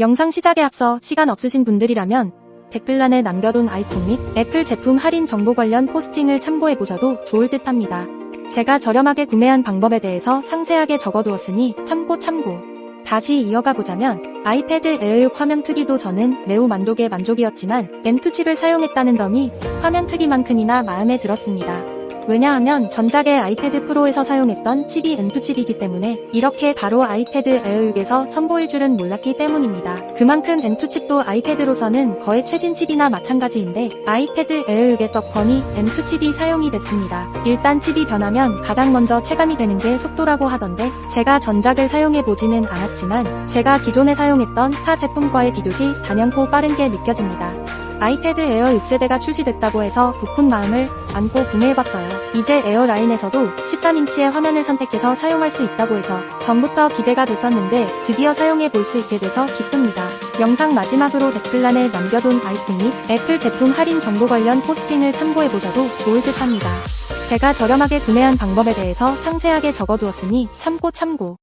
영상 시작에 앞서 시간 없으신 분들이라면 댓글란에 남겨둔 아이폰 및 애플 제품 할인 정보 관련 포스팅을 참고해보셔도 좋을 듯 합니다. 제가 저렴하게 구매한 방법에 대해서 상세하게 적어두었으니 참고 참고. 다시 이어가 보자면 아이패드 에어 6 화면 크기도 저는 매우 만족의 만족이었지만 M2 칩을 사용했다는 점이 화면 크기만큼이나 마음에 들었습니다. 왜냐하면 전작의 아이패드 프로에서 사용했던 칩이 M2 칩이기 때문에 이렇게 바로 아이패드 에어 6에서 선보일 줄은 몰랐기 때문입니다. 그만큼 M2 칩도 아이패드로서는 거의 최신 칩이나 마찬가지인데 아이패드 에어 6의 떡번이 M2 칩이 사용이 됐습니다. 일단 칩이 변하면 가장 먼저 체감이 되는 게 속도라고 하던데 제가 전작을 사용해 보지는 않았지만 제가 기존에 사용했던 타 제품과의 비교시 단연코 빠른 게 느껴집니다. 아이패드 에어 6세대가 출시됐다고 해서 부푼 마음을 안고 구매해봤어요. 이제 에어 라인에서도 13인치의 화면을 선택해서 사용할 수 있다고 해서 전부터 기대가 됐었는데 드디어 사용해 볼 수 있게 돼서 기쁩니다. 영상 마지막으로 댓글란에 남겨둔 아이폰 및 애플 제품 할인 정보 관련 포스팅을 참고해보셔도 좋을 듯 합니다. 제가 저렴하게 구매한 방법에 대해서 상세하게 적어두었으니 참고 참고.